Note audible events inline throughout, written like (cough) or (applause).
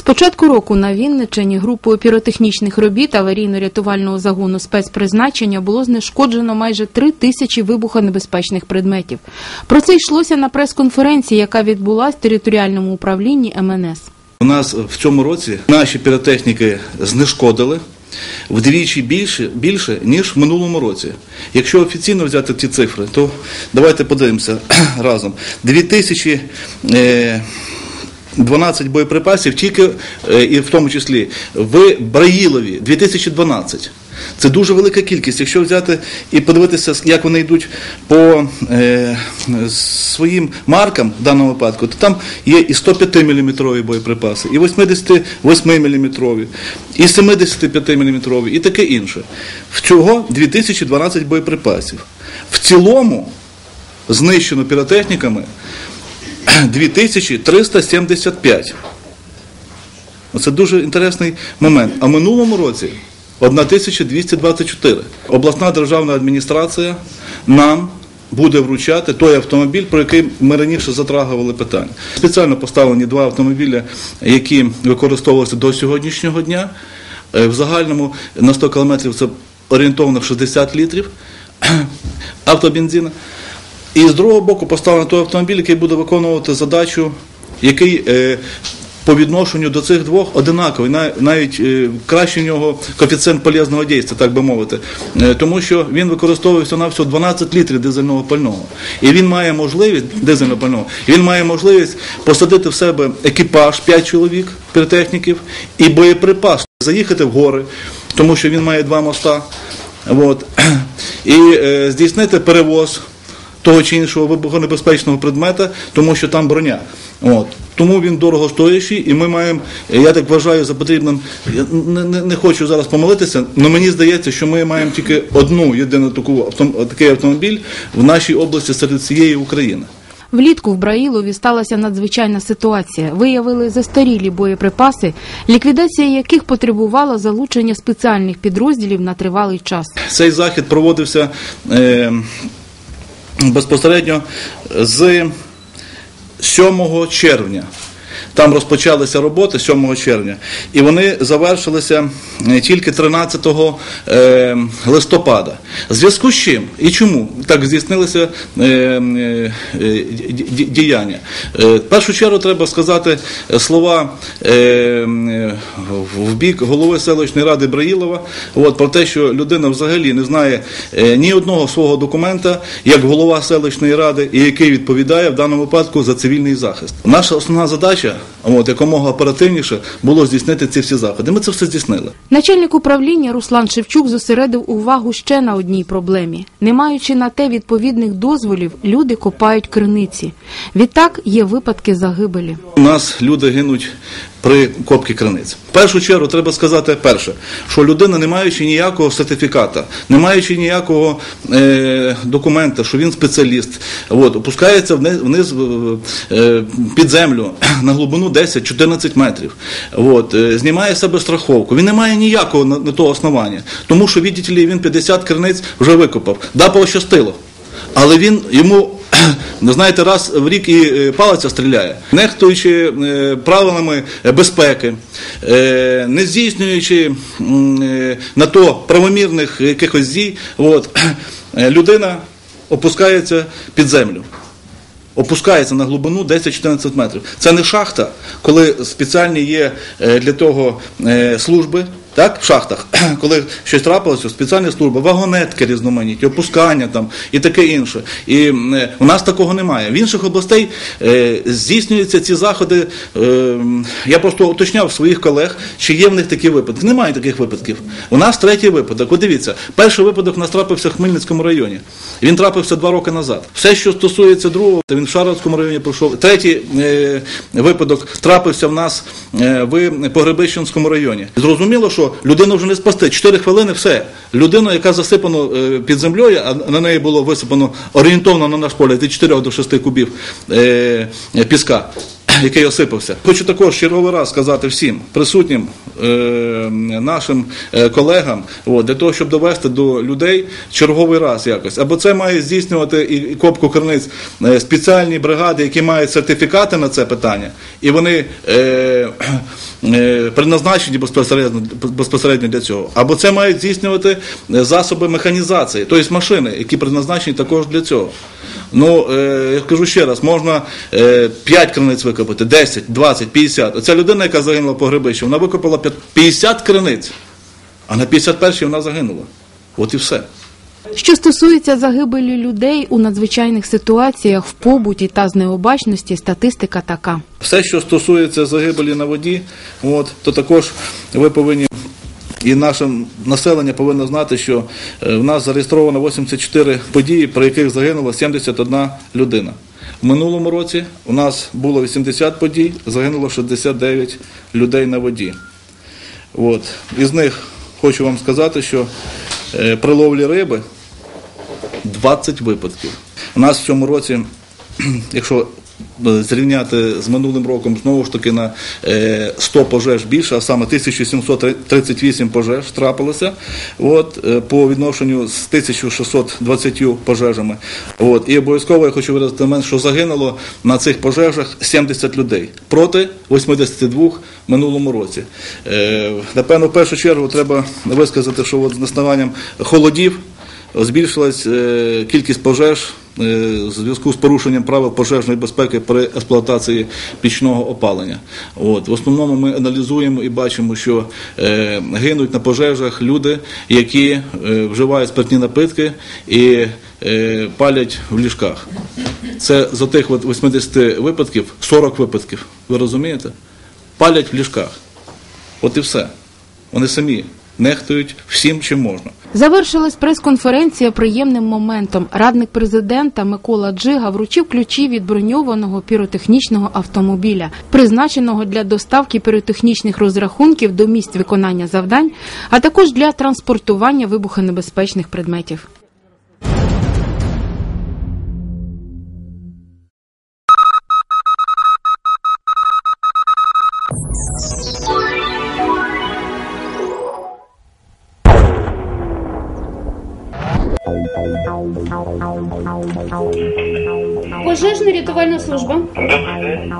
З початку року на Вінниччині групою піротехнічних робіт аварійно-рятувального загону спецпризначення було знешкоджено майже три тисячі вибухонебезпечних предметів. Про це йшлося на прес-конференції, яка відбулася в територіальному управлінні МНС. У нас в цьому році наші піротехніки знешкодили вдвічі більше, більше ніж в минулому році. Якщо офіційно взяти ці цифри, то давайте подивимося (clears throat) разом. 2000 е, 12 боєприпасів, тільки е, і в тому числі в Браїлові 2012. Це дуже велика кількість. Якщо взяти і подивитися, як вони йдуть по е, своїм маркам в даному випадку, то там є і 105 мм боєприпаси, і 88 мм, і 75 мм, і таке інше. Всього 2012 боєприпасів. В цілому знищено піротехніками (clears throat) 2375. Це дуже інтересний момент. А минулому році 1224. Обласна державна адміністрація нам буде вручати той автомобіль, про який ми раніше затрагували питання. Спеціально поставлені два автомобілі, які використовувалися до сьогоднішнього дня. Е, В загальному на 100 кілометрів це орієнтовно 60 літрів (clears throat) автобензину. І з другого боку поставлено той автомобіль, який буде виконувати задачу, який е, по відношенню до цих двох одинаковий, на- навіть е, краще в нього коефіцієнт полезного дійства, так би мовити, Е, тому що він використовується на всього 12 літрів дизельного пального. І він має можливість дизельного пального, він має можливість посадити в себе екіпаж 5 чоловік піротехніків і боєприпас, заїхати в гори, тому що він має два моста. От. (clears throat) І е, здійснити перевоз того чи іншого вибухонебезпечного предмета, тому що там броня. От. Тому він дорогостоящий, і ми маємо, я так вважаю, за потрібним, я не, не, не хочу зараз помилитися, але мені здається, що ми маємо тільки одну єдину таку такий автомобіль в нашій області серед всієї України. Влітку в Браїлові сталася надзвичайна ситуація. Виявили застарілі боєприпаси, ліквідація яких потребувала залучення спеціальних підрозділів на тривалий час. Цей захід проводився е, безпосередньо з 7 червня. Там розпочалися роботи 7 червня, і вони завершилися е, тільки 13 е, листопада. Зв'язку з чим і чому так здійснилися е, ді- ді- діяння? В першу чергу треба сказати слова в бік голови селищної ради Браїлова от, про те, що людина взагалі не знає ні одного свого документа, як голова селищної ради, і який відповідає в даному випадку за цивільний захист. Наша основна задача, от, якомога оперативніше, було здійснити ці всі заходи. Ми це все здійснили. Начальник управління Руслан Шевчук зосередив увагу ще на одній проблемі. Не маючи на те відповідних дозволів, люди копають криниці. Відтак є випадки загибелі. У нас люди гинуть при копці криниць. В першу чергу треба сказати перше, що людина, не маючи ніякого сертифіката, не маючи ніякого е, документа, що він спеціаліст, от, опускається вниз, е, під землю (clears throat) на глибину 10-14 метрів. От, е, знімає з себе страховку. Він не має ніякого на, на того основання, тому що, ли, він 50 криниць вже викопав. Да, пощастило. Але він йому, ну, знаєте, раз в рік і е, палиця стріляє, нехтуючи е, правилами безпеки, е, не здійснюючи на то правомірних якихось дій, от, людина опускається під землю. Опускається на глибину 10-14 метрів. Це не шахта, коли спеціальні є для того служби, так, в шахтах, (clears throat) коли щось трапилося, спеціальні служби, вагонетки різноманітні, опускання там і таке інше. І у нас такого немає. В інших областей е, здійснюються ці заходи. Е, я просто уточняв своїх колег, чи є в них такі випадки. Немає таких випадків. У нас третій випадок. От дивіться, перший випадок у нас трапився в Хмельницькому районі. Він трапився два роки назад. Все, що стосується другого, він в Шаровському районі пройшов. Третій е, випадок трапився в нас е, в Погребищенському районі. Зрозуміло, що людину вже не спасти. Чотири хвилини все. Людина, яка засипана е, під землею, а на неї було висипано орієнтовно на наш погляд від 4 до 6 кубів е, піска. (clears throat) який осипався. Хочу також черговий раз сказати всім присутнім е, нашим е, колегам, для того, щоб довести до людей черговий раз якось. Або це має здійснювати і, копку криниць е, спеціальні бригади, які мають сертифікати на це питання, і вони е, е, предназначені безпосередньо, безпосередньо для цього. Або це мають здійснювати е, засоби механізації, тобто машини, які предназначені також для цього. Ну, е, я кажу ще раз, можна е, 5 криниць викопати, 10, 20, 50. Оця людина, яка загинула по грибищу, вона викопала 50 криниць, а на 51-й вона загинула. От і все. Що стосується загибелі людей у надзвичайних ситуаціях в побуті та з необачності, статистика така. Все, що стосується загибелі на воді, от, то також ви повинні. І наше населення повинно знати, що е, в нас зареєстровано 84 події, при яких загинула 71 людина. В минулому році у нас було 80 подій, загинуло 69 людей на воді. От. Із них хочу вам сказати, що при ловлі риби 20 випадків. У нас в цьому році, (clears throat) якщо е, зрівняти з минулим роком, знову ж таки на е, 100 пожеж більше, а саме 1738 пожеж трапилося от, е, по відношенню з 1620 пожежами. От. І обов'язково я хочу виразити момент, що загинуло на цих пожежах 70 людей проти 82 в минулому році. Е, Напевно, в першу чергу треба висказати, що от з наставанням холодів збільшилась е, кількість пожеж е, в зв'язку з порушенням правил пожежної безпеки при експлуатації пічного опалення. От. В основному ми аналізуємо і бачимо, що е, гинуть на пожежах люди, які е, вживають спиртні напитки і е, палять в ліжках. Це з тих 80 випадків 40 випадків. Ви розумієте? Палять в ліжках. От і все. Вони самі нехтують всім, чим можна. Завершилась прес-конференція приємним моментом. Радник президента Микола Джига вручив ключі від броньованого піротехнічного автомобіля, призначеного для доставки піротехнічних розрахунків до місць виконання завдань, а також для транспортування вибухонебезпечних предметів. Пожежна рятувальна служба.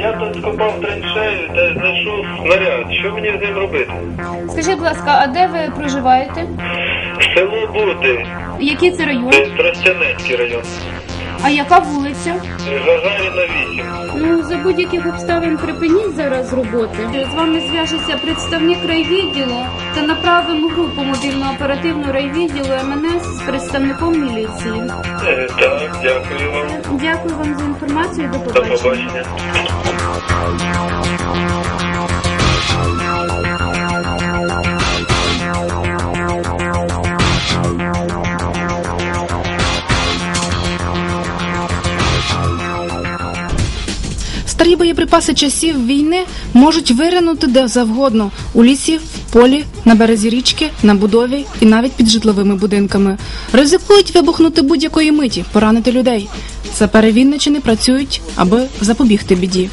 Я тут скопав траншею та знайшов снаряд. Що мені з ним робити? Скажіть, будь ласка, а де ви проживаєте? Село Буде, Який це район? Тростянецький район. А яка вулиця? Гагаріна 8. Ну, за будь-яких обставин припиніть зараз роботи. З вами зв'яжеться представник райвідділу та направимо групу мобільно-оперативного райвідділу МНС з представником міліції. Е, Так, дякую вам. Дякую вам за інформацію. До До побачення. Боєприпаси часів війни можуть виринути де завгодно у лісі, в полі, на березі річки, на будові і навіть під житловими будинками. Ризикують вибухнути будь-якої миті, поранити людей. Сапери Вінничини працюють, аби запобігти біді.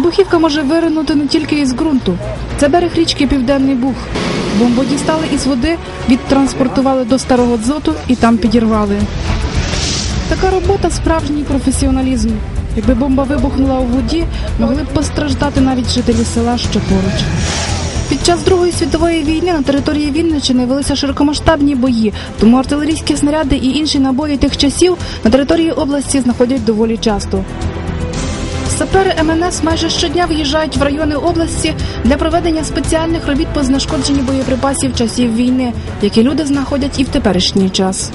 Вибухівка може виринути не тільки із ґрунту. Це берег річки Південний Буг. Бомбу дістали із води, відтранспортували до старого дзоту і там підірвали. Така робота справжній професіоналізм. Якби бомба вибухнула у воді, могли б постраждати навіть жителі села, що поруч. Під час Другої світової війни на території Вінниччини велися широкомасштабні бої, тому артилерійські снаряди і інші набої тих часів на території області знаходять доволі часто. Сапери МНС майже щодня виїжджають в райони області для проведення спеціальних робіт по знешкодженні боєприпасів часів війни, які люди знаходять і в теперішній час.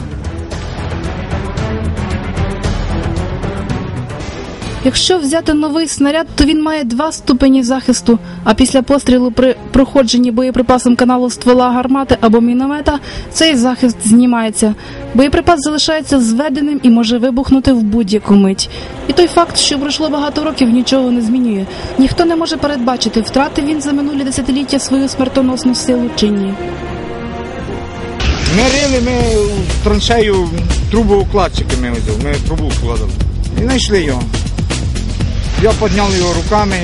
Якщо взяти новий снаряд, то він має два ступені захисту. А після пострілу при проходженні боєприпасом каналу ствола гармати або міномета цей захист знімається. Боєприпас залишається зведеним і може вибухнути в будь-яку мить. І той факт, що пройшло багато років, нічого не змінює. Ніхто не може передбачити, втратив він за минулі десятиліття свою смертоносну силу чи ні. Ми ми в траншею трубоукладчики ми ми трубу вкладали. І знайшли його. Я підняв його руками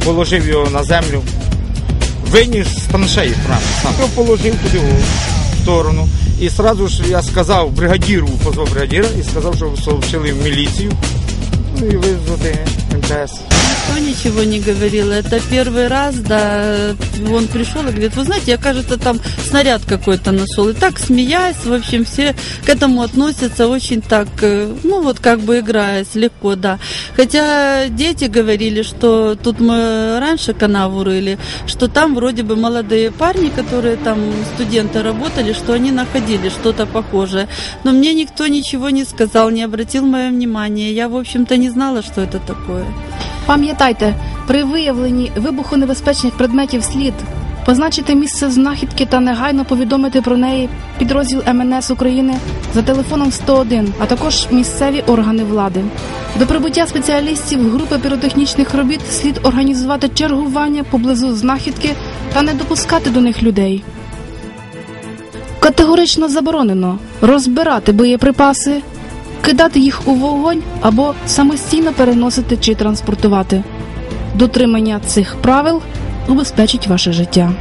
і положив його на землю. Виніс з траншеї прямо. сам. Його положив туди в сторону. І одразу ж я сказав бригадіру, позвав бригадіра і сказав, що сообщили в міліцію. Ну і визвати МТС. Никто ничего не говорил. Это первый раз, да, он пришел и говорит, вы знаете, я, кажется, там снаряд какой-то нашел. И так, смеясь, в общем, все к этому относятся очень так, э, ну, вот как бы играясь, легко, да. Хотя дети говорили, что тут мы раньше канаву рыли, что там вроде бы молодые парни, которые там, студенты работали, что они находили что-то похожее. Но мне никто ничего не сказал, не обратил мое внимание. Я, в общем-то, не знала, что это такое. Пам'ятайте, при виявленні вибухонебезпечних предметів слід позначити місце знахідки та негайно повідомити про неї підрозділ МНС України за телефоном 101, а також місцеві органи влади. До прибуття спеціалістів групи піротехнічних робіт слід організувати чергування поблизу знахідки та не допускати до них людей. Категорично заборонено розбирати боєприпаси, кидати їх у вогонь або самостійно переносити чи транспортувати. Дотримання цих правил убезпечить ваше життя. –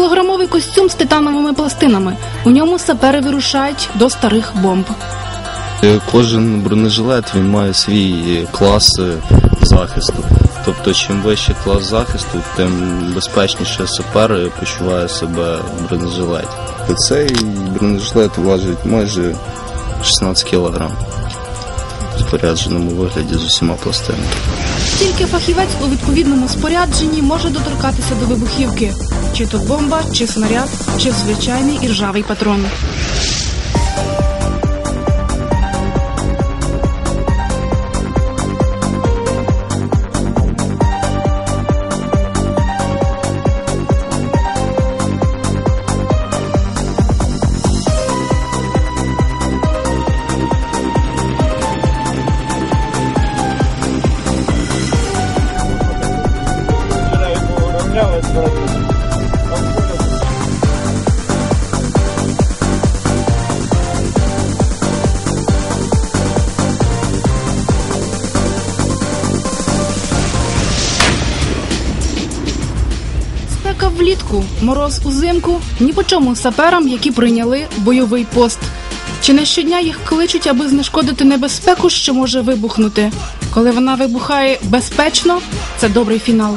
16-кілограмовий костюм з титановими пластинами. У ньому сапери вирушають до старих бомб. Е, Кожен бронежилет він має свій е, клас е, захисту. Тобто, чим вищий клас захисту, тим безпечніше сапер почуває себе в бронежилеті. Цей бронежилет важить майже 16 кг в спорядженому вигляді з усіма пластинами. Тільки фахівець у відповідному спорядженні може доторкатися до вибухівки, чи то бомба, чи снаряд, чи звичайний іржавий патрон. Мороз узимку, ні по чому саперам, які прийняли бойовий пост. Чи не щодня їх кличуть, аби знешкодити небезпеку, що може вибухнути? Коли вона вибухає безпечно, це добрий фінал.